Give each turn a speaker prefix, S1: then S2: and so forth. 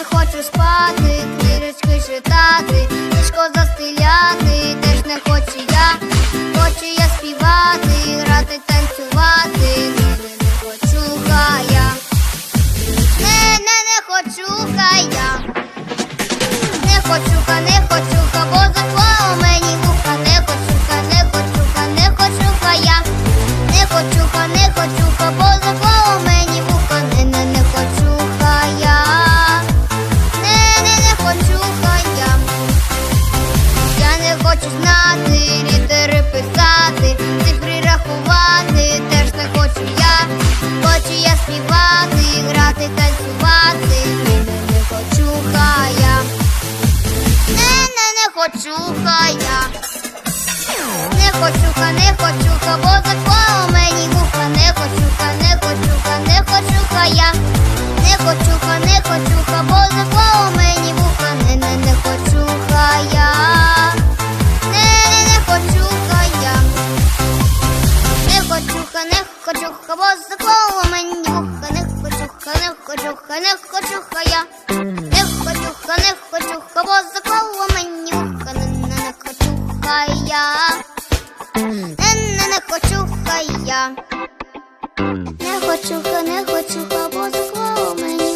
S1: не хочу спати, книжечки читати, ліжко застеляти, теж не хочу я, хочу я співати, грати, танцювати, не, не, не хочу хая. Не, не, не хочу хая. Не хочуха, не знати, літери писати, цифри рахувати, теж не хочу я. Хочу я співати, грати, танцювати, не, не, хочу хая. Не, не, хочу хая. Не хочуха, не хочуха, бо заклала мені вуха, не хочуха, не хочуха, не хочуха я. Не хочуха, не хочуха, бо заклала мені хочуха, не хочуха, бо заклала мені не хочуха, не хочуха я. Не хочуха, не хочуха, бо коло мені вуха, не, хочуха я. Не, не, не хочуха я. Не хочуха, не хочуха, бо коло мені